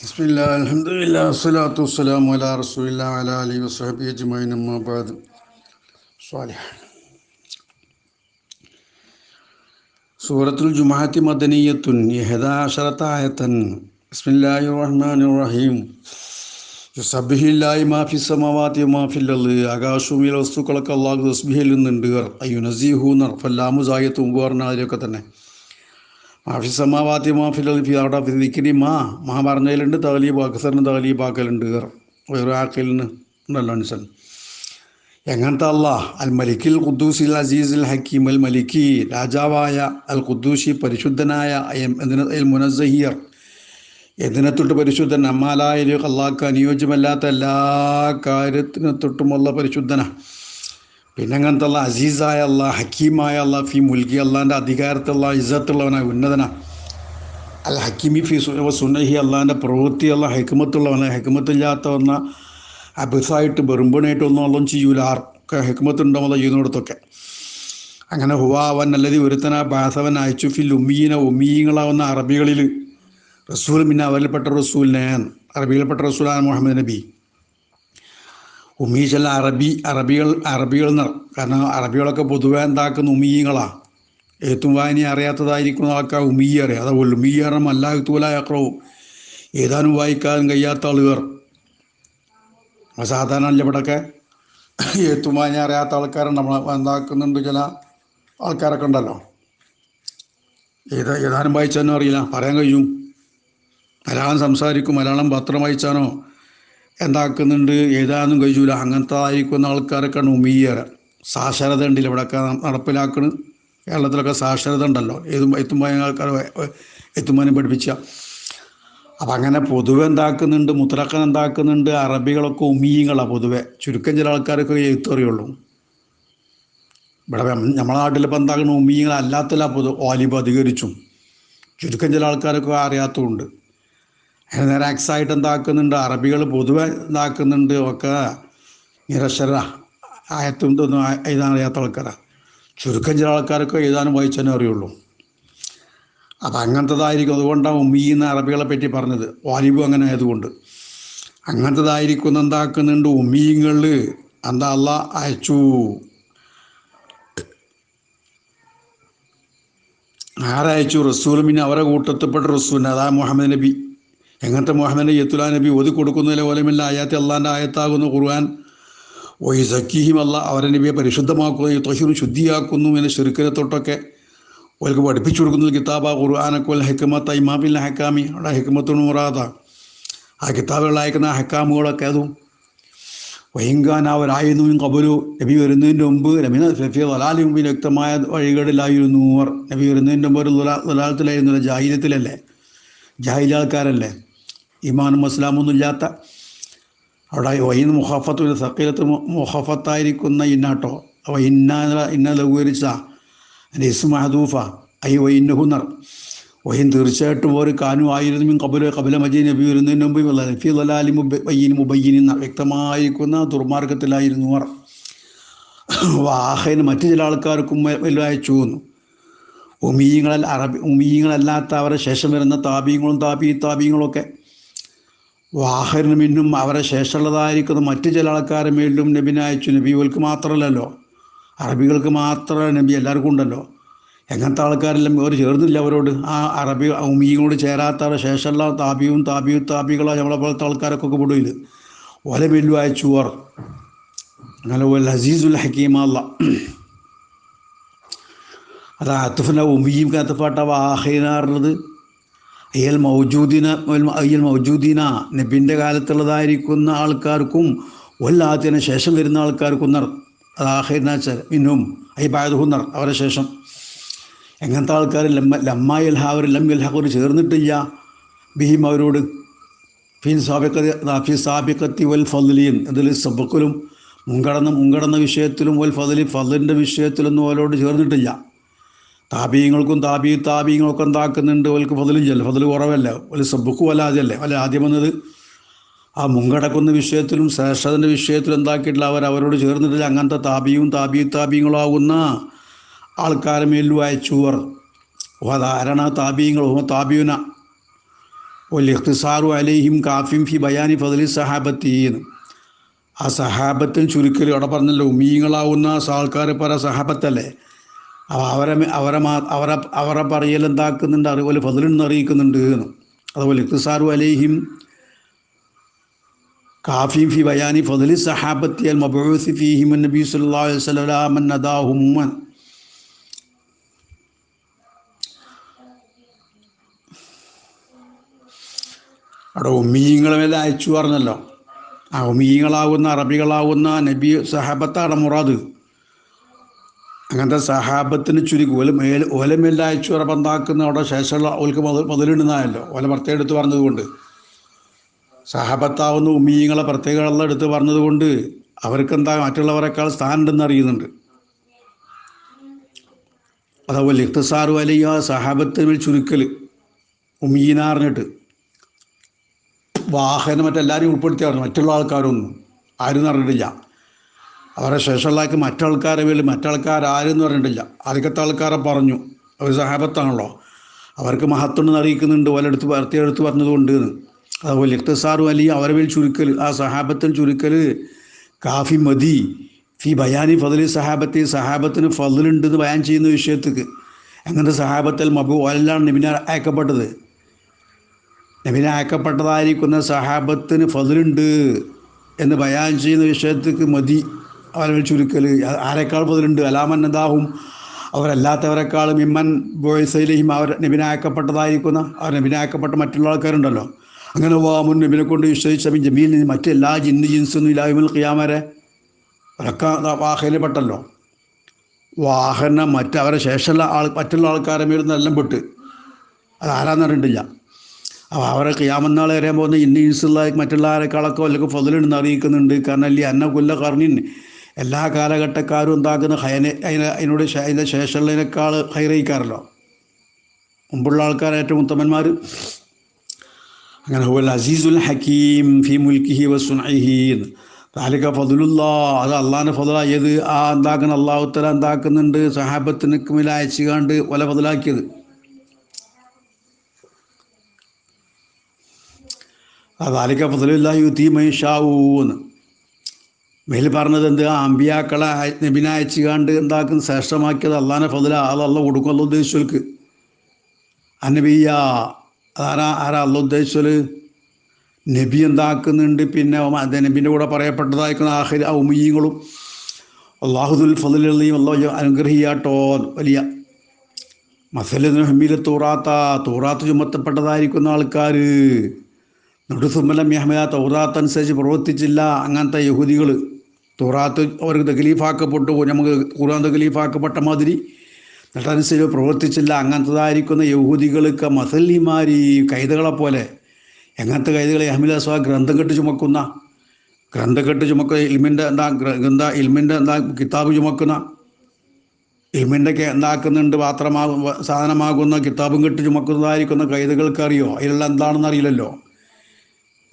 ബിസ്മില്ല അലഹമില്ല അസ്സലാത്തു വസ്സലാം അല റസൂല അല അലി വസ്ഹബി അജ്മൈൻ അമ്മാബാദ് സ്വാലിഹ. മാ ജുമാഅത്തി മദനീയത്തുൻ യഹദാശറത്തായത്തൻ ബിസ്മില്ലാഹിർ വസ്തുക്കളൊക്കെ അള്ളാഹു തസ്ബിഹിൽ നിന്നുണ്ട്. അയ്യുനസീഹു നർഫല്ലാമുസായത്തും തന്നെ. മാഫി സമാവാത്തി മാഫിൽ ഫി അവിടെ നിൽക്കണി മാ മാ പറഞ്ഞതിലുണ്ട് തകലീബ് അക്സറിന് തകലീബാക്കലുണ്ട് വേറെ ആക്കലിന് ഉണ്ടല്ലോ അനുസൻ. എങ്ങനത്തെ അല്ലാ അൽ മലിക്കിൽ ഖുദ്ദൂസിൽ അസീസിൽ ഹക്കീം അൽ മലിക്കി രാജാവായ അൽ ഖുദ്ദൂഷി പരിശുദ്ധനായ മുനസഹിയർ എന്തിനെ? തൊട്ട് പരിശുദ്ധൻ? അമ്മാലായ അള്ളാഹ്ക്ക് അനുയോജ്യമല്ലാത്ത എല്ലാ കാര്യത്തിനെ തൊട്ടുമുള്ള പരിശുദ്ധന. പിന്നെ അങ്ങനത്തെ അല്ല അസീസായ അല്ല ഹക്കീമായ അല്ല ഫി മുൽക്കി അള്ളാന്റെ അധികാരത്തുള്ള ഇസത്തുള്ളവനായ ഉന്നതന. അൽ ഹക്കീമി ഫി സുനഹി അള്ളാന്റെ പ്രവൃത്തി അല്ല ഹെക്കുമത്തുള്ളവന. ഹെക്കുമത്തില്ലാത്തവന്ന അബിസായിട്ട് ബെറുമ്പണായിട്ടൊന്നും അള്ളം ചെയ്യൂല. ആർക്ക് ഹെക്കുമത്തുണ്ടാവുന്ന ചെയ്യുന്നിടത്തൊക്കെ. അങ്ങനെ ഹുവാവൻ അല്ലതി ഒരുത്തന ബാസവൻ അയച്ചു. ഫിൽ ഉമ്മീന ഉമ്മീങ്ങളാവുന്ന അറബികളിൽ റസൂൽ പിന്നെ അവരിൽപ്പെട്ട റസൂലിനെ അറബിയിൽപ്പെട്ട റസൂലാണ് മുഹമ്മദ് നബി. ഉമ്മീശല്ല അറബി അറബികൾ അറബികൾ കാരണം അറബികളൊക്കെ പൊതുവേ എന്താക്കുന്ന ഉമ്മീങ്ങളാണ് എഴുത്തും വായനയും അറിയാത്തതായിരിക്കുന്ന ആൾക്കാർ ഉമീ അറിയാം. അതുപോലെ ഉമ്മീ കാരണം അക്രവും ഏതാനും വായിക്കാനും കഴിയാത്ത ആളുകൾ. സാധാരണ അല്ല ഇവിടെയൊക്കെ എഴുത്തും വായന അറിയാത്ത ആൾക്കാരുണ്ട്. നമ്മൾ എന്താക്കുന്നുണ്ട് ചില ആൾക്കാരൊക്കെ ഉണ്ടല്ലോ. ഏതാ ഏതാനും വായിച്ചാനോ അറിയില്ല. പറയാൻ കഴിയും. മലയാളം സംസാരിക്കും. മലയാളം പത്രം വായിച്ചാനോ എന്താക്കുന്നുണ്ട്? എഴുതാനും കഴിയൂല. അങ്ങനത്തെ ആയിരിക്കുന്ന ആൾക്കാരൊക്കെയാണ് ഉമീയറ സാക്ഷരത ഉണ്ടല്ലോ. ഇവിടെയൊക്കെ നടപ്പിലാക്കണ്. കേരളത്തിലൊക്കെ സാക്ഷരത ഉണ്ടല്ലോ. ഏതും എത്തുമ്പോൾ ആൾക്കാർ എത്തുമ്പോനും പഠിപ്പിച്ച. അപ്പം അങ്ങനെ പൊതുവെ എന്താക്കുന്നുണ്ട്? മുത്തലക്കൻ എന്താക്കുന്നുണ്ട്? അറബികളൊക്കെ ഉമീയങ്ങളാണ് പൊതുവെ. ചുരുക്കം ചില ആൾക്കാരൊക്കെ എഴുത്തറിയുള്ളൂ ഇവിടെ നമ്മളെ നാട്ടിലിപ്പോൾ എന്താക്കണം? ഉമീങ്ങളല്ലാത്തല്ല പൊതു വാലിബ് അധികരിച്ചും. ചുരുക്കം ചില ആൾക്കാരൊക്കെ അറിയാത്തതുണ്ട്. നേരെ ആയിട്ട് എന്താക്കുന്നുണ്ട്? അറബികൾ പൊതുവെ ഇതാക്കുന്നുണ്ട്. ഒക്കെ നിരക്ഷര ആയത്തും ഇതൊന്നും എഴുതാൻ അറിയാത്ത ആൾക്കാരാണ് ചുരുക്കം ചില ആൾക്കാരൊക്കെ എഴുതാനും വായിച്ചാലും അറിയുള്ളൂ. അപ്പം അങ്ങനത്തതായിരിക്കും. അതുകൊണ്ടാണ് ഉമ്മീന്ന് അറബികളെ പറ്റി പറഞ്ഞത്. വാലിബു അങ്ങനെ ആയതുകൊണ്ട്. അങ്ങനത്തതായിരിക്കും എന്താക്കുന്നുണ്ട്? ഉമ്മീങ്ങളിൽ എന്താ അല്ല അയച്ചു. ആരയച്ചു? റസൂൽ പിന്നെ അവരെ കൂട്ടത്തിൽപ്പെട്ട റസൂലിന് അതാ മുഹമ്മദ് നബി. എങ്ങനത്തെ മുഹമ്മദിന്റെ യത്തുലാ നബി ഒതി കൊടുക്കുന്നതിലെ ഓലമില്ല ആയാത്തി അള്ളാന്റെ ആയത്താകുന്നു ഖുർആൻ. ഒയ് സക്കീഹിം അല്ല അവരെ നബിയെ പരിശുദ്ധമാക്കുന്നു തൊഹിറും ശുദ്ധിയാക്കുന്നു എന്ന ശുരുക്കരെ തൊട്ടൊക്കെ അവർക്ക് പഠിപ്പിച്ചു കൊടുക്കുന്നത് കിതാബ ഖുർആാനക്കോൽ ഹെക്കമത്ത ഇമാബിൻ ഹക്കാമി അവിടെ ഹെക്കുമത്തോട് മുറാദ. ആ കിതാബുകൾ അയക്കുന്ന ഹക്കാമുകളൊക്കെ അതും. വൈങ്കാൻ അവരായിരുന്നു കബലു നബി വരുന്നതിന്റെ മുമ്പ് നബിന ഫിഫിയ വലാലി മുമ്പിൽ വ്യക്തമായ വഴികളിലായിരുന്നു അവർ നബി വരുന്നതിന്റെ മുമ്പ് ഒരു ദുലാലത്തിലായിരുന്നില്ല ജാഹിര്യത്തിലല്ലേ ജാഹിലി ആൾക്കാരല്ലേ ഇമാനും ഇസ്ലാമൊന്നുമില്ലാത്ത അവിടെ വൈന്ന് മുഹഫത്ത് സക്കീലത്ത് മുഹഫത്തായിരിക്കുന്ന ഇന്നാട്ടോ. അവ ഇന്ന ഇന്ന ലഘൂകരിച്ച എന്റെ ഇസ് മഹദൂഫ ഐ വൈന്നഹുനർ വൈൻ തീർച്ചയായിട്ടും ഒരു കാനു ആയിരുന്നു കബുല കബല മജീൻ നബി വരുന്നതിന് മുമ്പ് നഫി ലലാലി മുബയ്യീൻ മുബൈൻ എന്ന വ്യക്തമായിരിക്കുന്ന ദുർമാർഗത്തിലായിരുന്നു അവർ. വാഹന് മറ്റു ചില ആൾക്കാർക്കും വല്ല അയച്ചു വന്നു. ഉമീങ്ങളൽ അറബി ഉമീങ്ങളല്ലാത്ത അവരെ ശേഷം വരുന്ന താപീങ്ങളും താപീ താപീങ്ങളൊക്കെ വാഹനും മിന്നും അവരെ ശേഷമുള്ളതായിരിക്കുന്ന മറ്റു ചില ആൾക്കാരെ മേലും നബി അയച്ചു. നബികൾക്ക് മാത്രമല്ലല്ലോ. അറബികൾക്ക് മാത്രമേ നബി എല്ലാവർക്കും ഉണ്ടല്ലോ. എങ്ങനത്തെ ആൾക്കാരെല്ലാം അവർ ചേർന്നില്ല അവരോട്. ആ അറബി ഉമീങ്ങളോട് ചേരാത്തവരെ ശേഷമുള്ള താപിയും താപിയും താപികളോ നമ്മളെ പോലത്തെ ആൾക്കാരൊക്കെ ഒക്കെ ഓല മെല്ലു അയച്ചു അവർ. അങ്ങനെ അസീസുൽ ഹക്കീമല്ല അത് അത്തുഫിന്റെ ഉമിയും കത്തപ്പാട്ട വാഹീനാറുള്ളത് അയ്യൽ മൗജൂദിന അയ്യൽ മൗജൂദിന നബിന്റെ കാലത്തുള്ളതായിരിക്കുന്ന ആൾക്കാർക്കും ഒല്ലാത്തിന് ശേഷം വരുന്ന ആൾക്കാർക്കും നർ അത് ആഹീനാച്ചാൽ മിന്നും അയ്യ ബാദുഹുന്നർ അവരെ ശേഷം. എങ്ങനത്തെ ആൾക്കാർ ലമ്മ ലമ്മായി ഹാവർ ലം അൽഹാഖർ ചേർന്നിട്ടില്ല. ബിഹിം അവരോട് ഫീൻ സാബിക്കത്തി ഫീ സാബിക്കത്തി വൽ ഫലിയും അതിൽ സബക്കലും മുൻകടന്ന മുൻകടന്ന വിഷയത്തിലും വൽ ഫതിലി ഫലിന്റെ വിഷയത്തിലൊന്നും അവരോട് ചേർന്നിട്ടില്ല. താപീയങ്ങൾക്കും താപീ താപീയങ്ങളൊക്കെ എന്താക്കുന്നുണ്ട് അവർക്ക് ഫതലില്ല ഫതിൽ കുറവല്ല. ഒരു സബുക്കും വല്ല ആദ്യമല്ലേ വല്ല ആദ്യം വന്നത് ആ മുങ്കടക്കുന്ന വിഷയത്തിലും ശ്രേഷ്ഠതന്റെ വിഷയത്തിലും എന്താക്കിയിട്ടില്ല അവർ അവരോട് ചേർന്നിട്ടില്ല. അങ്ങനത്തെ താപിയും താപീ താപീയങ്ങളാകുന്ന ആൾക്കാരെ മേലും അയച്ചുവർ ധാരണ താപീയങ്ങൾ? താപീയുന. ഒലിഖ്തിസാറു അലൈഹിം കാഫിം ഫി ബയാനി ഫതിലി സഹാബത്തീന്ന് ആ സഹാബത്തിൽ ചുരുക്കൽ അവിടെ പറഞ്ഞല്ലോ ഉമീങ്ങളാവുന്ന ആൾക്കാർ പറ സഹാബത്തല്ലേ? അവരെ അവരെ മാ അവരെ അവരെ പറയൽ എന്താക്കുന്നുണ്ട് അതുപോലെ ഫതിലുണ്ടെന്ന് അറിയിക്കുന്നുണ്ട് എന്ന്. അതുപോലെ ഇഖ്തിസാറു അലൈഹിം കാഫി ഫി ബയാനി ഫതിലി സഹാബത്തി അൽ മബൂസി ഫീഹിം നബി സല്ലല്ലാഹു അലൈഹി വസല്ലം അന്നദാഹുമ്മ നദാഹും അവിടെ ഉമ്മീങ്ങളെ അയച്ചു പറഞ്ഞല്ലോ. ആ ഉമ്മീങ്ങളാവുന്ന അറബികളാവുന്ന നബി സഹാബത്താണ് മുറാദ്. അങ്ങനത്തെ സഹാബത്തിന് ചുരുക്കി ഓല മേൽ ഓല മേലെ അയച്ചു പറഞ്ഞ പന്താക്കുന്ന അവിടെ ശേഷമുള്ള ഓൽക്ക് മുതൽ മുതലിടുന്നതല്ലോ. ഓല പ്രത്യേകം എടുത്ത് പറഞ്ഞതുകൊണ്ട്. സഹാബത്താവുന്ന ഉമ്മീങ്ങളെ പ്രത്യേകമുള്ള എടുത്ത് പറഞ്ഞതുകൊണ്ട് അവർക്കെന്താ മറ്റുള്ളവരെക്കാൾ സ്ഥാനം ഉണ്ടെന്ന് അറിയുന്നുണ്ട്. അതേപോലെ ഇഖ്തസാറു അലിയ സഹാബത്തിന് ചുരുക്കൽ ഉമ്മീന അറിഞ്ഞിട്ട്. വാഹനം മറ്റെല്ലാവരും ഉൾപ്പെടുത്തിയായിരുന്നു മറ്റുള്ള ആൾക്കാരൊന്നും ആരും അറിഞ്ഞിട്ടില്ല. അവരെ ശേഷമുള്ളക്ക് മറ്റാൾക്കാരെ പേരിൽ മറ്റാൾക്കാർ ആരെന്ന് പറഞ്ഞിട്ടില്ല. ആദ്യത്തെ ആൾക്കാരെ പറഞ്ഞു. അവർ സഹാബത്താണല്ലോ. അവർക്ക് മഹത്വം അറിയിക്കുന്നുണ്ട് ഓലെടുത്ത് വർത്തിയെടുത്ത് പറഞ്ഞതുകൊണ്ട്. അതുപോലെ ഇഖ്തസാറു അല്ലെങ്കിൽ അവരെ മേൽ ചുരുക്കൽ ആ സഹാബത്തിൽ ചുരുക്കൽ കാഫി മതി ഫി ബയാനി ഫതലി സഹാബത്തി സഹാബത്തിന് എന്ന് ബയാൻ ചെയ്യുന്ന വിഷയത്തേക്ക്. അങ്ങനത്തെ സഹാബത്തിൽ മബു ഓലെല്ലാം നിബിന അയക്കപ്പെട്ടത്. നബിന അയക്കപ്പെട്ടതായിരിക്കുന്ന സഹാബത്തിന് ഫതിലുണ്ട് എന്ന് ബയാൻ ചെയ്യുന്ന വിഷയത്തേക്ക് മതി അവരെ മേൽ ചുരുക്കൽ ആരെക്കാൾ മുതലുണ്ട്? അലാമന്നതാവും അവരല്ലാത്തവരെക്കാളും ഇമ്മൻ ബോയ്സയിലെയും അവർ നബിനായക്കപ്പെട്ടതായിരിക്കുന്ന അവർ നബിനായക്കപ്പെട്ട മറ്റുള്ള ആൾക്കാരുണ്ടല്ലോ. അങ്ങനെ വാമുൻ നബിനെ കൊണ്ട് വിശ്വസിച്ച ജമീൽ മറ്റെല്ലാ ജിന്ന് ജിൻസൊന്നും ഇല്ലായ്മൽ ഖിയാമരെ അവരൊക്കെ വാഹയിൽ പെട്ടല്ലോ വാഹന മറ്റവരെ ശേഷമുള്ള ആൾ മറ്റുള്ള ആൾക്കാരെ മേൽ എല്ലാം പെട്ട്. അത് ആരാന്ന് അറിയണ്ടില്ല. അപ്പോൾ അവരെ ക്യാമെന്നാൾ വരാൻ പോകുന്ന ഇന്ന ഇൻസുള്ള മറ്റുള്ള ആരെക്കാളൊക്കെ വല്ലതും ഫതിലുണ്ടെന്ന് അറിയിക്കുന്നുണ്ട്. കാരണം അല്ലേ അന്ന കൊല്ല കർണിൻ എല്ലാ കാലഘട്ടക്കാരും ഉണ്ടാക്കുന്ന ഹയനെ അതിന് അതിനോട് അതിന്റെ ശേഷമുള്ളതിനേക്കാൾ ഹൈറയിക്കാറല്ലോ മുമ്പുള്ള ആൾക്കാർ ഏറ്റവും ഉത്തമന്മാർ. അങ്ങനെ ഹുവൽ അസീസുൽ ഹക്കീം ഫി മുൽക്കിഹി വസുനൈഹി താലിക ഫതുലുല്ലാ അത് അള്ളാഹിന്റെ ഫതുലായത് ആ എന്താക്കുന്ന അള്ളാഹുത്തല എന്താക്കുന്നുണ്ട്? സഹാബത്തിന് മേൽ അയച്ചുകാണ്ട് ഒല ഫതുലാക്കിയത് താലിക ഫതുലില്ല യുത്തി മൈഷാവൂന്ന് മേൽ പറഞ്ഞത് എന്ത് അമ്പിയാക്കളെ നബിനെ അയച്ചുകാണ്ട് എന്താക്കുന്ന ശ്രേഷ്ഠമാക്കിയത് അള്ളാനെ ഫതില അത് കൊടുക്കും കൊടുക്കുമല്ലോ ഉദ്ദേശിച്ചവർക്ക്. അനബിയ ആരാ ആരാ അല്ല ഉദ്ദേശിച്ചത് നബി എന്താക്കുന്നുണ്ട് പിന്നെ നബിന്റെ കൂടെ പറയപ്പെട്ടതായിരിക്കുന്ന ആഹ് ആ ഉമീങ്ങളും അള്ളാഹുദുൽ ഫതുലിയും അള്ളാഹു അനുഗ്രഹിയാട്ടോ വലിയ മസലിന് തൂറാത്ത തൂറാത്ത് ചുമത്തപ്പെട്ടതായിരിക്കുന്ന ആൾക്കാർ നെടുസുമ്മലം യഹ്മയ തൗറാത്ത് അനുസരിച്ച് പ്രവർത്തിച്ചില്ല അങ്ങനത്തെ യഹൂദികൾ തൂറാത്ത് അവർക്ക് തകലീഫാക്കപ്പെട്ടു നമുക്ക് ഖുർആൻ തകലീഫാക്കപ്പെട്ട മാതിരി എന്നിട്ടനുസരിച്ച് പ്രവർത്തിച്ചില്ല. അങ്ങനത്തതായിരിക്കുന്ന യഹൂദികൾക്ക് മസല്ലിമാരി കൈതകളെ പോലെ എങ്ങനത്തെ കൈതകളെ? അഹമ്മദ് ഗ്രന്ഥം കെട്ട് ചുമക്കുന്ന ഗ്രന്ഥം കെട്ട് ചുമക്ക ഇൽമിന്റെ എന്താ ഗ്രന്ഥ ഇൽമിന്റെ എന്താ കിതാബ് ചുമക്കുന്ന ഇൽമിന്റെ എന്താക്കുന്നുണ്ട് പാത്രമാകും സാധനമാകുന്ന കിതാബും കെട്ട് ചുമക്കുന്നതായിരിക്കുന്ന കൈതകൾക്ക് അറിയോ? അതിലുള്ള എന്താണെന്ന് അറിയില്ലല്ലോ.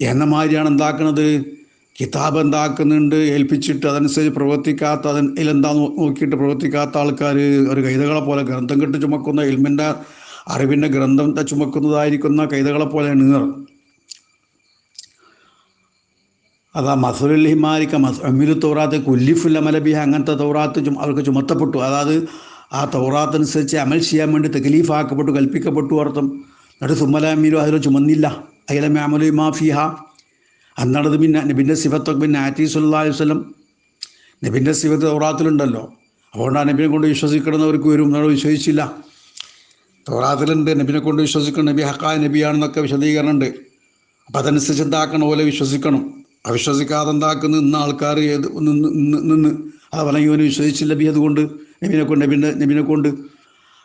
എന്ന മാതിരിയാണ് എന്താക്കുന്നത് കിതാബ് എന്താക്കുന്നുണ്ട് ഏൽപ്പിച്ചിട്ട് അതനുസരിച്ച് പ്രവർത്തിക്കാത്ത അതിലെന്താ നോക്കിയിട്ട് പ്രവർത്തിക്കാത്ത ആൾക്കാർ ഒരു കൈതകളെ പോലെ ഗ്രന്ഥം കെട്ട് ചുമക്കുന്ന ഇൽമിന്റെ അറിവിന്റെ ഗ്രന്ഥം ചുമക്കുന്നതായിരിക്കുന്ന കൈതകളെ പോലെയാണ് നീർ. അതാ മസുലുൽ ഹിമാരിക്ക മസ് അമിരു തൗറാത്ത് കുല്ലിഫുല്ല മലബിഹ അങ്ങനത്തെ തൗറാത്ത് അവർക്ക് ചുമത്തപ്പെട്ടു. അതായത് ആ തൗറാത്ത് അനുസരിച്ച് അമൽ ചെയ്യാൻ വേണ്ടി തെക്കലീഫാക്കപ്പെട്ടു കൽപ്പിക്കപ്പെട്ടു അർത്ഥം എന്നിട്ട് സുമ്മല അമീരു അതിൽ ചുമന്നില്ല. അയിലെ മാമലി മാഫിഹ അന്നാണത് പിന്നെ നബിന്റെ സിഫത്തൊക്കെ പിന്നെ ആറ്റി സുല്ലാ വസ്ലം നബിന്റെ സിഫത്ത് തോറാത്തിലുണ്ടല്ലോ. അതുകൊണ്ടാണ് നബിനെ കൊണ്ട് വിശ്വസിക്കണമെന്നവർക്ക് വരും എന്നോട് വിശ്വസിച്ചില്ല. തോറാത്തിലുണ്ട് നബിനെ കൊണ്ട് വിശ്വസിക്കണം നബി ഹക്കായ നബിയാണെന്നൊക്കെ വിശദീകരണമുണ്ട്. അപ്പം അതനുസരിച്ച് എന്താക്കണം പോലെ വിശ്വസിക്കണം. അവിശ്വസിക്കാതെ എന്താക്കുന്ന ഇന്ന ആൾക്കാർ ഏത് നിന്ന് നിന്ന് അത് പറഞ്ഞു ഇവന് വിശ്വസിച്ചില്ല ബി അതുകൊണ്ട്. നബിനെ കൊണ്ട് നബിന്റെ നബിനെ കൊണ്ട്.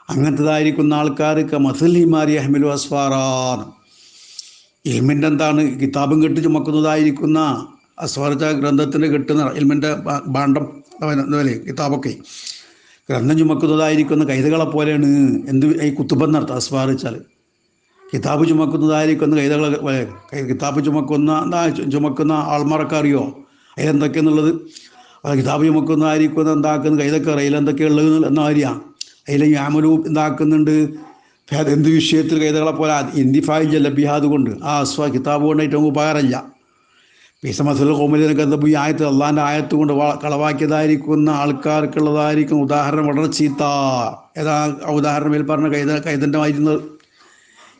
അങ്ങനത്തതായിരിക്കുന്ന ആൾക്കാർക്ക് മസലിമാരി അഹ്മിലു അസ്ഫാറാണ് ഇൽമിന്റെ എന്താണ് കിതാബും കെട്ട് ചുമക്കുന്നതായിരിക്കുന്ന അസ്വാർജ ഗ്രന്ഥത്തിന് കെട്ടുന്ന ഇൽമിന്റെ ഭാണ്ഡം കിതാബൊക്കെ. ഗ്രന്ഥം ചുമക്കുന്നതായിരിക്കുന്ന കൈതകളെ പോലെയാണ് എന്ത് ഈ കുത്തുബെന്നർത്ഥം അസ്വാറിച്ചാൽ കിതാബ് ചുമക്കുന്നതായിരിക്കുന്ന കൈതകളെ പോലെ കിതാബ് ചുമക്കുന്ന എന്താ ചുമക്കുന്ന ആൾമാരൊക്കെ അറിയോ? അതിലെന്തൊക്കെയെന്നുള്ളത് അത് കിതാബ് ചുമക്കുന്നതായിരിക്കുന്ന എന്താക്കുന്ന കൈതൊക്കെ അറിയില്ല എന്തൊക്കെയുള്ളത് എന്ന അറിയാം. അതിൽ എന്താക്കുന്നുണ്ട്? എന്ത് വിഷയത്തിൽ കൈതകളെ പോലെ ഇന്തിഫായി ജലബിഹാദ് കൊണ്ട്? ആ അസ്വ കിതാബ് കൊണ്ട് ഏറ്റവും ഉപകാരമില്ല. പീസമസുൽ കോമലിനൊക്കെ എന്താ ഈ ആയത്ത്? അള്ളാന്റെ ആയത്ത് കൊണ്ട് കളവാക്കിയതായിരിക്കുന്ന ആൾക്കാർക്കുള്ളതായിരിക്കും ഉദാഹരണം വളരെ ചീത്ത. ഏതാ ഉദാഹരണം മേൽ പറഞ്ഞ കൈത കൈതന്റെ വായിരുന്നത്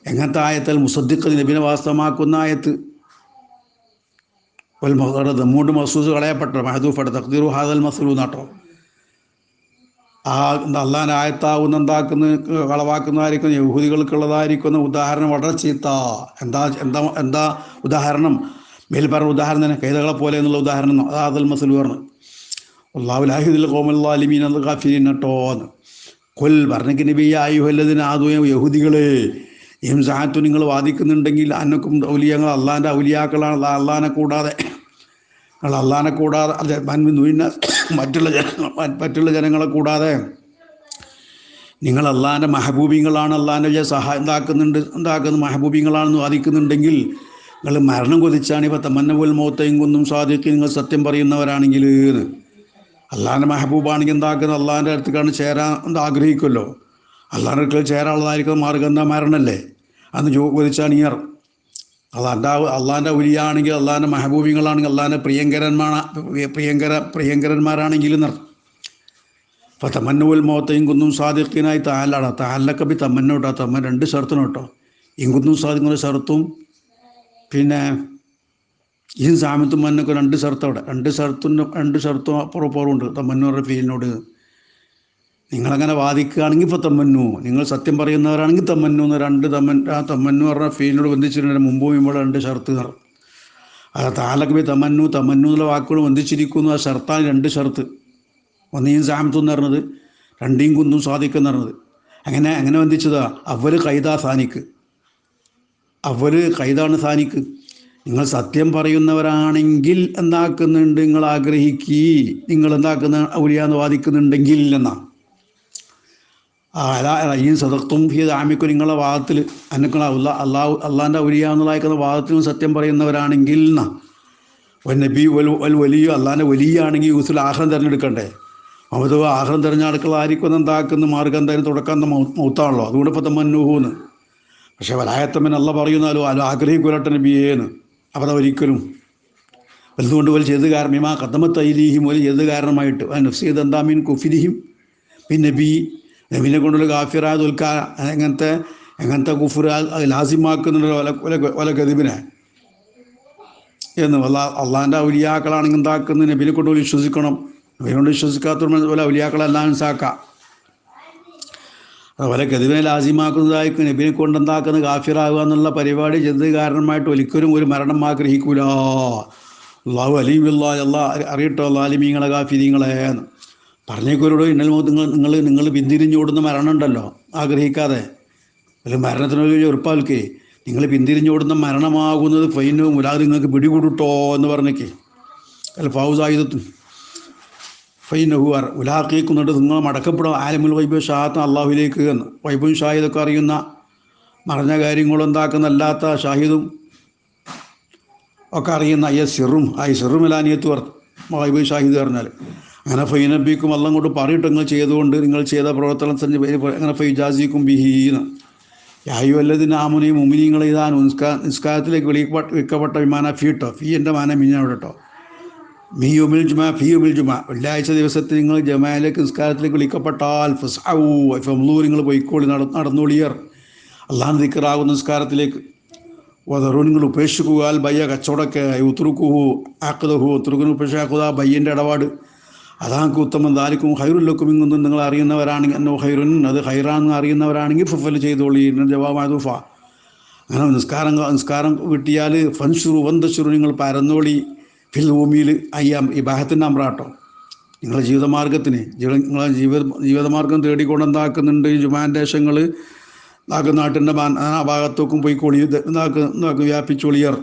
എങ്ങനത്തെ ആയത്താൽ മുസദ്ദിഖ് നബിനെ വാസ്തവമാക്കുന്ന ആയത്ത്. ഒരു മൂണ്ട് മസൂസ് കളയപ്പെട്ട മഹദൂഫ് തഖ്ദീറു ഹാദൽ മസൂൽ നാട്ടോ ആ നല്ലാനായത്താവുന്ന എന്താക്കുന്ന കളവാക്കുന്നതായിരിക്കും യഹൂദികൾക്കുള്ളതായിരിക്കുന്ന ഉദാഹരണം വളരെ ചീത്ത. എന്താ എന്താ എന്താ ഉദാഹരണം? മേൽ പറഞ്ഞ ഉദാഹരണം തന്നെ കൈതകളെ പോലെ എന്നുള്ള ഉദാഹരണം അതാദൽ മസലു പറഞ്ഞു അള്ളാഹുലാഹിദിൽ കോമല്ലാലിമീൻ അത് കാഫിരീൻ കേട്ടോ എന്ന്. കൊൽ പറഞ്ഞ നബി ആയുഹല്ലതിന് ആദ്യം യഹൂദികളെ ഇം സാഹത്തു നിങ്ങൾ വാദിക്കുന്നുണ്ടെങ്കിൽ അന്നക്കും ഔലിയങ്ങൾ അള്ളാന്റെ ഔലിയാക്കളാണ് അള്ളാഹാനെ കൂടാതെ നിങ്ങൾ അള്ളാനെ കൂടാതെ അതെ മൻവിന്ന മറ്റുള്ള ജനങ്ങൾ മറ്റുള്ള ജനങ്ങളെ കൂടാതെ നിങ്ങൾ അള്ളാന്റെ മഹബൂബിങ്ങളാണ് അള്ളാന്റെ വലിയ സഹായം ഉണ്ടാക്കുന്നുണ്ട് ഉണ്ടാക്കുന്ന മഹബൂബിങ്ങളാണെന്ന് വാദിക്കുന്നുണ്ടെങ്കിൽ നിങ്ങൾ മരണം കൊതിച്ചാണ് ഇപ്പം തമ്മന്ന പോൽ മോത്തയും കൊന്നും സാധിക്കും നിങ്ങൾ സത്യം പറയുന്നവരാണെങ്കിൽ എന്ന്. അള്ളാന്റെ മെഹബൂബാണെങ്കിൽ എന്താക്കുന്നത് അള്ളാന്റെ അടുത്തേക്കാണ് ചേരാൻ ആഗ്രഹിക്കുമല്ലോ അള്ളാന്റെ അടുക്കൽ ചേരാനുള്ളതായിരിക്കും മാർഗം എന്താ മരണമല്ലേ അന്ന് ജോ കൊതിച്ചാണ് ഇയർ അള്ളാന്റെ അള്ളാഹാന്റെ ഉലിയാണെങ്കിൽ അള്ളാഹാന്റെ മഹബൂബികളാണെങ്കിൽ അള്ളാഹാന്റെ പ്രിയങ്കരന്മാർ പ്രിയങ്കര പ്രിയങ്കരന്മാരാണെങ്കിലും എന്നർത്ഥം അപ്പോൾ മോത്തയും കുന്നും സാദിഖിനായി താലാടാ. താലൊക്കെ ബി തമ്മന്നോട്ടോ തമ്മൻ രണ്ട് ഷർത്തിനും കേട്ടോ ഇങ്കുന്നും സാദിക്കുന്ന ഷർത്തും. പിന്നെ ഈ സാമത്തും മന്നൊക്കെ രണ്ട് ഷർത്ത് രണ്ട് ഷർത്തും രണ്ട് ഷർത്തും അപ്പുറം അപ്പുറം ഉണ്ട്. തമ്മന്നൂരുടെ ഫീലിനോട്. നിങ്ങളങ്ങനെ വാദിക്കുകയാണെങ്കിൽ ഇപ്പോൾ തമ്മന്നു. നിങ്ങൾ സത്യം പറയുന്നവരാണെങ്കിൽ തമ്മന്നു എന്ന് രണ്ട് തമ്മൻ ആ തമ്മന്നു പറഞ്ഞ ഫീലിനോട് ബന്ധിച്ചിട്ടുണ്ട്. മുമ്പ് ഇവിടെ രണ്ട് ഷർത്ത് നിറം. അത് താലക്ക് ബി തമ്മന്നു തമ്മന്നു എന്നുള്ള വാക്കുകൾ ബന്ധിച്ചിരിക്കുന്നു. ആ ഷർത്താണ് രണ്ട് ഷർത്ത്. ഒന്നീം സാമത്തു എന്ന് പറഞ്ഞത് രണ്ടീം കുന്നും സാധിക്കും പറഞ്ഞത്. അങ്ങനെ അങ്ങനെ ബന്ധിച്ചതാ. അവർ കൈതാ സാനിക്ക്. അവർ കൈതാണ് സാനിക്ക്. നിങ്ങൾ സത്യം പറയുന്നവരാണെങ്കിൽ എന്താക്കുന്നുണ്ട്? നിങ്ങൾ ആഗ്രഹിക്കി. നിങ്ങൾ എന്താക്കുന്ന ഔലിയാന്ന് വാദിക്കുന്നുണ്ടെങ്കിൽ എന്നാ. ഈ സദക്തും നിങ്ങളുടെ വാദത്തിൽ അന്നക്കള അല്ല അള്ളാഹു എന്നുള്ളതായിരിക്കുന്ന വാദത്തിനും സത്യം പറയുന്നവരാണെങ്കിൽ എന്നാ ഒരു നബി വൽ വലിയ ആണെങ്കിൽ വലിയാണെങ്കിൽ യൂസിൽ ആഹാരം തിരഞ്ഞെടുക്കണ്ടേ? അവത് ആഹാരം തിരഞ്ഞെടുക്കലായിരിക്കും എന്താക്കുന്ന മാർഗം എന്തായാലും തുടക്കം മൗത്താണല്ലോ. അതുകൊണ്ട് ഇപ്പം തമ്മന്നൂഹൂന്ന് പക്ഷെ വലായത്തമ്മൻ അല്ല പറയുന്നാലോ അല്ല ആഗ്രഹിക്കൂലട്ടെ നബിയേന്ന്. അപ്പം ഒരിക്കലും. വലുതുകൊണ്ട് പോലെ ചെയ്ത് കാരണം ഇമാ കഥമത്തൈലീഹിം പോലെ ചെയ്ത് കാരണമായിട്ട്. നഫ്സീദ് എന്താമീൻ കുഫിലിഹിം പിന്നെ നബി നബിനെ കൊണ്ടുള്ള കാഫിറായ ദുൽക്കാ എങ്ങനത്തെ എങ്ങനത്തെ കുഫുർ ലാസിമാക്കുന്നുണ്ടല്ലോ വല വല ഗതിബിനെ. എന്ന് അല്ലാ അള്ളാഹിന്റെ ഔലിയാക്കളാണെങ്കിൽ എന്താക്കുന്നത് നബിനെ കൊണ്ട് വിശ്വസിക്കണം. നബിനെ കൊണ്ട് വിശ്വസിക്കാത്തവർ പോലെ ഔലിയാക്കളെല്ലാം മനസ്സാക്കാം അതുപോലെ ഗതിവിനെ ലാസിമാക്കുന്നതായിരിക്കും. നബിനെ കൊണ്ട് കാഫിറാകുക എന്നുള്ള പരിപാടി ചെയ്തത് കാരണമായിട്ട് ഒരിക്കലും ഒരു മരണം ആഗ്രഹിക്കൂല. അള്ളാഹു അലീമില്ല അല്ലാ അറിയട്ടോ അല്ലാലിമീങ്ങളെ കാഫിരിങ്ങളെ എന്ന്. പറഞ്ഞേക്കൊരു ഇന്നലെ നിങ്ങൾ നിങ്ങൾ നിങ്ങൾ പിന്തിരിഞ്ഞോടുന്ന മരണം ഉണ്ടല്ലോ ആഗ്രഹിക്കാതെ. അല്ല മരണത്തിനൊരു ഉറപ്പാൽക്കേ നിങ്ങൾ പിന്തിരിഞ്ഞോടുന്ന മരണമാകുന്നത് ഫൈനും മുലാതെ നിങ്ങൾക്ക് പിടികൂടുട്ടോ എന്ന് പറഞ്ഞേക്കേ. അല്ല ഫൗസായുധത്തും ഫൈനഹുവാർ ഉലാഖീക്കുന്നുണ്ട് നിങ്ങൾ മടക്കപ്പെടും ആലമുൽ വൈബ് ഷാത്ത് അള്ളാഹുലേക്ക് എന്ന്. വൈബും ഷാഹിദൊക്കെ അറിയുന്ന മറഞ്ഞ കാര്യങ്ങളും എന്താക്കുന്ന അല്ലാത്ത ഷാഹിദും ഒക്കെ അറിയുന്ന അയ്യ സിറും ആ സിറും അലാനിയത്ത് പറഞ്ഞു വൈബ് ഷാഹിദ് പറഞ്ഞാൽ അങ്ങനെ ഫൈനബിക്കും അല്ല കൊണ്ട് പറയിട്ട് നിങ്ങൾ ചെയ്തുകൊണ്ട് നിങ്ങൾ ചെയ്ത പ്രവർത്തനം തന്നെ അങ്ങനെ ഫൈജാസിക്കും ബിഹീന്ന് യായു അല്ലതിന് ആമുനി മുമിനിങ്ങൾ ഇതാ നിസ്കാ നിസ്കാരത്തിലേക്ക് വിളി വിൽക്കപ്പെട്ട വിമാന ഫീട്ടോ ഫീ എന്റെ മാന മിഞ്ഞാണ് കേട്ടോ മീ ഉമിൽ ജുമ ഫീ ഉമിൽ ജുമ. വെള്ളിയാഴ്ച ദിവസത്തിൽ നിങ്ങൾ ജമായിലേക്ക് നിസ്കാരത്തിലേക്ക് വിളിക്കപ്പെട്ടാൽ ഫസ്ഔ നിങ്ങൾ പോയിക്കോളി നട നടന്നോളിയർ. അള്ളാഹ് ദിക്കറാകുന്ന നിസ്കാരത്തിലേക്ക്. വധറൂ നിങ്ങൾ ഉപേക്ഷിക്കുക ബയ്യ കച്ചവടക്കെ ഉത്തുറുക്കുഹു ആക്കുതഹു ഉത്തുറുക്കിന് ഉപേക്ഷിക്കുക ബയ്യന്റെ ഇടപാട്. അതാക്ക് ഉത്തമം ദാലിക്കും ഹൈറുല്ലക്കും ഇങ്ങൊന്നും നിങ്ങൾ അറിയുന്നവരാണെങ്കിൽ എന്നോ ഹൈറുൻ അത് ഹൈറാന്ന് അറിയുന്നവരാണെങ്കിൽ ഫുഫൽ ചെയ്തോളി ജവാബായ ദുഫ അങ്ങനെ നിസ്കാരം നിസ്കാരം കിട്ടിയാൽ ഫൻഷുറു വന്ദശുറു നിങ്ങൾ പരന്നോളി. ഫിൽ ഭൂമിയിൽ അയ്യാം ഈ ബാഹത്തിന്റെ അമ്രാട്ടോ. നിങ്ങളെ ജീവിതമാർഗത്തിന് ജീവിത നിങ്ങളെ ജീവിത ജീവിതമാർഗം തേടിക്കൊണ്ട് എന്താക്കുന്നുണ്ട്? ഈ ജുമാൻഡേഷങ്ങൾ നാക്ക് നാട്ടിന്റെ ആ ഭാഗത്തേക്കും പോയി കൊളി നാക്ക് നാക്ക് വ്യാപിച്ചൊളിയർ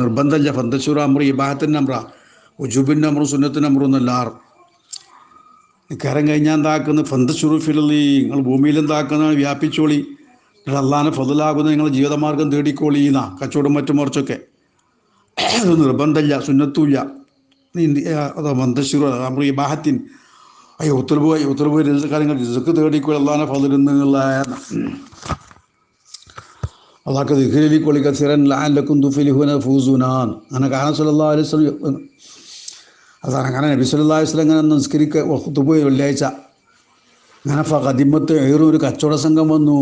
നിർബന്ധമല്ല ഫന്തശുറ അമ്ര ഈ ബാഹത്തിന്റെ അമ്ര. ഉജുബിന്റെ അമറും സുന്നത്തിന്റെ അമ്രും എന്നല്ലാർ നിക്കാരം കഴിഞ്ഞാൽ എന്താക്കുന്നു ഫന്തശുറുഫിലി നിങ്ങൾ ഭൂമിയിൽ എന്താക്കുന്ന വ്യാപിച്ചോളി. നിങ്ങൾ അള്ളാനെ ഫതിലാകുന്ന നിങ്ങൾ ജീവിതമാർഗം തേടിക്കോളി എന്നാ. കച്ചവടം മറ്റും മറിച്ചൊക്കെ. അത് നിർബന്ധമില്ല സുന്നത്തുമില്ല. അതോ മന്ദശുറ ഈ ബാഹത്തിൻ അയ്യോ ഉത്തരവ് ഉത്തരവ് കാര്യങ്ങൾ റിസക്ക് തേടിക്കോളി അള്ളാഹാനെ ഫതിലെന്നുള്ള അള്ളാഹ് ദിഖിലി കൊളി ലാൻ ലക്കും തുഫിലിഹുന ഫൂസുനാൻ. അങ്ങനെ കാരണം സല്ലാ അലൈഹി സ്വലം അതാണ് അങ്ങനെ നബി സല്ലാ വസ്ലം അങ്ങനെ നിസ്കരിക്ക കുത്തുബ് വെള്ളിയാഴ്ച. അങ്ങനെ ഫതിമത്ത് ഏറും ഒരു കച്ചവട സംഘം വന്നു.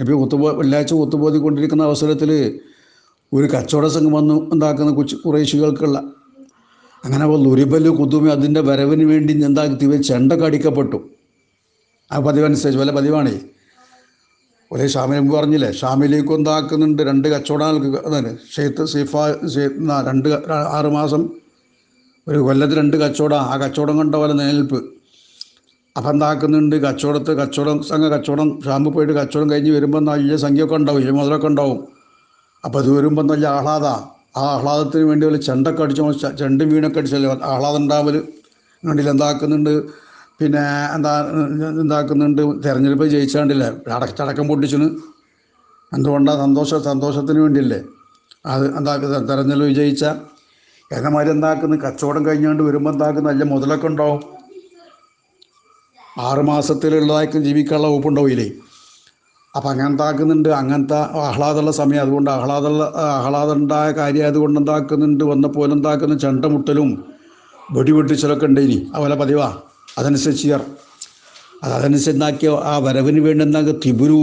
നബി കുത്തുബ് വെള്ളിയാഴ്ച കുത്തുപോതിക്കൊണ്ടിരിക്കുന്ന അവസരത്തിൽ ഒരു കച്ചവട സംഘം വന്നു ഉണ്ടാക്കുന്ന കുച്ച് കുറേശികൾക്കുള്ള. അങ്ങനെ ലുരിബൽ കുതുമി അതിന്റെ വരവിന് വേണ്ടി എന്താക്കി ഇവർ ചെണ്ട കടിക്കപ്പെട്ടു ആ പതിവനുസരിച്ച് വല്ല പതിവാണേ. ഒരേ ഷാമിൽ പറഞ്ഞില്ലേ ഷാമിലേക്ക് എന്താക്കുന്നുണ്ട് രണ്ട് കച്ചവടങ്ങൾക്ക് അതാണ് ഷെയ്ത്ത് സീഫ രണ്ട് ആറ് മാസം ഒരു കൊല്ലത്ത് രണ്ട് കച്ചവടം ആ കച്ചവടം കണ്ട പോലെ നിലനിൽപ്പ്. അപ്പം എന്താക്കുന്നുണ്ട് കച്ചവടത്ത് കച്ചവടം സംഘ കച്ചവടം ഷാമ്പു പോയിട്ട് കച്ചവടം കഴിഞ്ഞ് വരുമ്പോൾ നല്ല സംഖ്യയൊക്കെ ഉണ്ടാവും ഈ മുതലൊക്കെ ഉണ്ടാവും. അപ്പോൾ അത് വരുമ്പോൾ നല്ല ആഹ്ലാദ. ആ ആഹ്ലാദത്തിന് വേണ്ടി വല്ല ചെണ്ടൊക്കെ അടിച്ചു ചെണ്ടും വീണൊക്കെ അടിച്ചല്ലോ? ആഹ്ലാദം ഉണ്ടാവൽ വേണ്ടിയിൽ എന്താക്കുന്നുണ്ട്? പിന്നെ എന്താ എന്താക്കുന്നുണ്ട്? തിരഞ്ഞെടുപ്പ് ജയിച്ചാണ്ടില്ല അടക്ക ചടക്കം പൊട്ടിച്ചിന്. എന്തുകൊണ്ടാണ് സന്തോഷ സന്തോഷത്തിന് വേണ്ടിയല്ലേ? അത് എന്താ തിരഞ്ഞെടുപ്പ് വിജയിച്ച എന്നമാതിരി എന്താക്കുന്നു? കച്ചവടം കഴിഞ്ഞുകൊണ്ട് വരുമ്പോൾ എന്താക്കുന്ന? നല്ല മുതലൊക്കെ ഉണ്ടാവും. ആറുമാസത്തിലുള്ളതായിരിക്കും ജീവിക്കാനുള്ള വകുപ്പുണ്ടാവില്ലേ അപ്പം അങ്ങനത്തെ ആക്കുന്നുണ്ട് അങ്ങനത്തെ ആഹ്ലാദമുള്ള സമയം. അതുകൊണ്ട് ആഹ്ലാദമുള്ള ആഹ്ലാദം ഉണ്ടായ കാര്യം അതുകൊണ്ട് എന്താക്കുന്നുണ്ട്? വന്നപ്പോൾ എന്താക്കുന്ന? ചണ്ടമുട്ടലും വെടിവെട്ടിച്ചലൊക്കെ ഉണ്ട് ഇനി അതുപോലെ പതിവാ. അതനുസരിച്ച് ചെയ്യാർ എന്താക്കിയ ആ വരവിന് വേണ്ടി എന്താക്കുക തിബുരു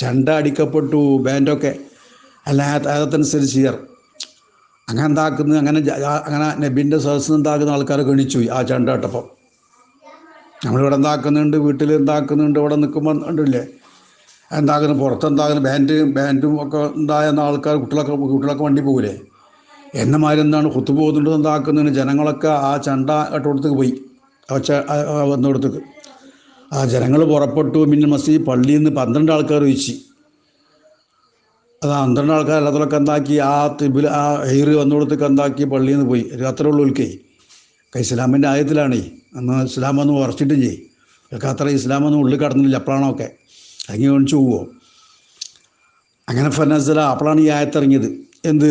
ചെണ്ട അടിക്കപ്പെട്ടു ബാൻഡൊക്കെ. അല്ല അതനുസരിച്ച് ചെയ്യാർ അങ്ങനെ എന്താക്കുന്നത്? അങ്ങനെ അങ്ങനെ നബിന്റെ സദസ്സ് എന്താക്കുന്ന ആൾക്കാരെ ഗണിച്ചു ആ ചണ്ടാട്ടപ്പം. നമ്മളിവിടെ എന്താക്കുന്നുണ്ട്? വീട്ടിൽ എന്താക്കുന്നുണ്ട്? ഇവിടെ നിൽക്കുമ്പോൾ ഉണ്ടല്ലേ? എന്താക്കുന്നു? പുറത്തെന്താകുന്നു ബാൻഡ് ബാൻഡും ഒക്കെ ഉണ്ടായ ആൾക്കാർ കുട്ടികളൊക്കെ കുട്ടികളൊക്കെ വണ്ടി പോകില്ലേ എന്നമാരി എന്താണ് കുത്തു പോകുന്നുണ്ട് എന്താക്കുന്നതിന് ജനങ്ങളൊക്കെ ആ ചണ്ട ഇട്ടോടത്തേക്ക് പോയി. വന്നിടത്തേക്ക്. ആ ജനങ്ങൾ പുറപ്പെട്ടു. പിന്നെ മസ്ജിദ് പള്ളിയിൽ നിന്ന് പന്ത്രണ്ട് ആൾക്കാർ വെച്ച് അത് അന്തരണ ആൾക്കാർ അല്ലാത്തതൊക്കെ എന്താക്കി? ആ തിബിൽ ആ എയർ വന്നുകൊടുത്ത് കന്താക്കി പള്ളിയിൽ നിന്ന് പോയി. അത്രേ ഉള്ളൂ ഉൽക്കേ ഇസ്ലാമിന്റെ ആയത്തിലാണേ. അന്ന് ഇസ്ലാം വന്ന് ഉറച്ചിട്ടും ചെയ്യും. അവർക്ക് അത്ര ഇസ്ലാമൊന്നും ഉള്ളിൽ കടന്നില്ല അപ്പോഴാണൊക്കെ അങ്ങനെ ഒഴിച്ചു പോവോ. അങ്ങനെ ഫനസല അപ്പോഴാണ് ഈ ആയത്തിറങ്ങിയത് എന്ത്?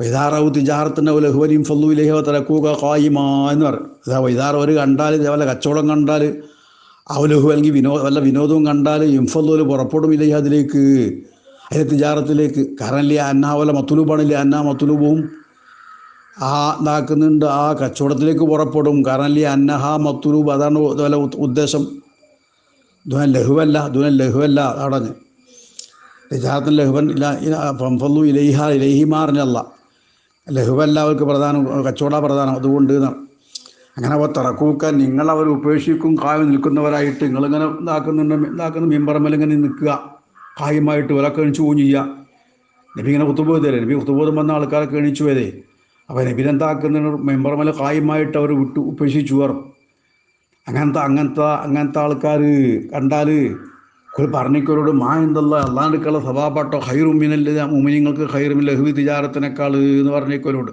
വൈതാറാവു തിജാറത്തിന്റെ ലഹുവലിയും ഫല്ലു ഇലഹോ തലക്കൂക കായിമാ എന്ന് പറയും. അതാ വൈതാറ ഒരു കണ്ടാൽ ഇതേപോലെ കച്ചവടം കണ്ടാൽ അവലഹു അല്ലെങ്കിൽ വിനോദം വല്ല വിനോദവും കണ്ടാൽ ഇംഫല്ലൂൽ പുറപ്പെടും ഇല്ലേ അതിലേക്ക്. അതിലെ തിജാറത്തിലേക്ക് കാരണം ഇല്ലേ അന്നാവല മത്തുലൂബാണില്ലേ അന്ന മത്തുലൂബും ആ ഇതാക്കുന്നുണ്ട്. ആ കച്ചവടത്തിലേക്ക് പുറപ്പെടും. കാരണം ഇല്ലേ അന്നഹ മത്തുലൂബ് അതാണ് അതുപോലെ ഉദ്ദേശം. ദുന ലഹുവല്ല ദുന ലഹുവല്ല അടഞ്ഞ് തിജാറത്തിന് ലഹുവൻ ഇല്ല ഫംഫല്ലു ഇലൈഹ ഇലൈഹിമാറിനല്ല ലഹുവല്ല അവർക്ക് പ്രധാനം കച്ചവട പ്രധാനം അതുകൊണ്ട് അങ്ങനെ അവർ തിറക്കൂക്കാൻ നിങ്ങൾ അവർ ഉപേക്ഷിക്കും കാവ് നിൽക്കുന്നവരായിട്ട് നിങ്ങളിങ്ങനെ ഇതാക്കുന്നുണ്ട് ഇതാക്കുന്ന മീൻപറമ്പിൽ ഇങ്ങനെ നിൽക്കുക. കായുമായിട്ട് ഒരാൾക്ക് എണിച്ചു പോവുകയും ചെയ്യുക നബി ഇങ്ങനെ കുത്തുപോയതല്ലേ നബി കുത്തുബോധം വന്ന ആൾക്കാരൊക്കെ എണിച്ചു പോയതേ. അപ്പോൾ നബിനെന്താക്കുന്ന മെമ്പർമല കായുമായിട്ട് അവർ വിട്ടു ഉപേക്ഷിച്ചു വേറും അങ്ങനത്തെ അങ്ങനത്തെ അങ്ങനത്തെ ആൾക്കാർ കണ്ടാൽ പറഞ്ഞിക്കോരോട് മാ എന്തല്ല അള്ളാണ്ടുക്കുള്ള സഭാപാട്ടോ ഹൈറുമിനല്ല മുമിനിങ്ങൾക്ക് ഹൈറുമിൻ ലഹുവി തിജാരത്തിനേക്കാൾ എന്ന് പറഞ്ഞിക്കോരോട്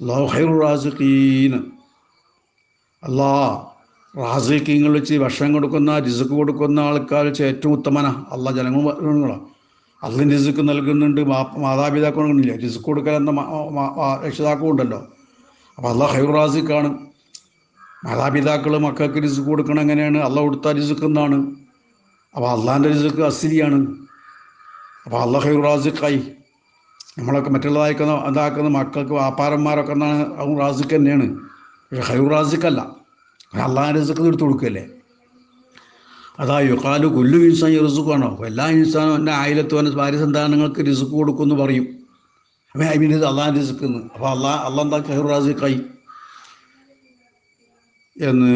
അള്ളാഹു ഹൈറു റാസിഖീൻ. അല്ലാ റാസിഖീങ്ങൾ വെച്ച് ഭക്ഷണം കൊടുക്കുന്ന രിസുക്ക് കൊടുക്കുന്ന ആൾക്കാർ വെച്ച് ഏറ്റവും ഉത്തമന. അല്ല ജനങ്ങൾ അള്ളിന് രിസുക്ക് നൽകുന്നുണ്ട് മാതാപിതാക്കളുമില്ല രിസുക്ക് കൊടുക്കാൻ എന്ന രക്ഷിതാക്കളും ഉണ്ടല്ലോ. അപ്പോൾ അല്ല ഹൈറു റാസിക്കാണ്. മാതാപിതാക്കൾ മക്കൾക്ക് രിസുക്ക് കൊടുക്കണം എങ്ങനെയാണ്? അല്ല കൊടുത്ത രിസുക്ക് എന്നാണ് അപ്പോൾ അള്ളാന്റെ രിസുക്ക് അസിലിയാണ്. അപ്പോൾ അള്ള ഹൈറു റാസിക്കായി. നമ്മളൊക്കെ മറ്റുള്ളതായിക്കുന്ന ഇതാക്കുന്ന മക്കൾക്ക് വ്യാപാരന്മാരൊക്കെ എന്നാണ് റാസിക്ക് തന്നെയാണ്. പക്ഷെ ഹൈറു റാസിക്കല്ല. അള്ളാഹിന്റെ റിസക്ക് എടുത്തു കൊടുക്കുകയല്ലേ അതാ യുക്കാലു കൊല്ലു ഇൻസാൻ റിസുക്കാണോ എല്ലാ ഇൻസാനും എന്റെ ആയിരത്തു എന്റെ ഭാര്യ സന്താനങ്ങൾക്ക് റിസുക്ക് കൊടുക്കുമെന്ന് പറയും. അപ്പം ഐ മീൻ ഇത് അള്ളാഹ് റിസുക്ക് എന്ന്. അപ്പോൾ അള്ളാഹ് അള്ളാഹ് എന്താ ഹൈറു എന്ന്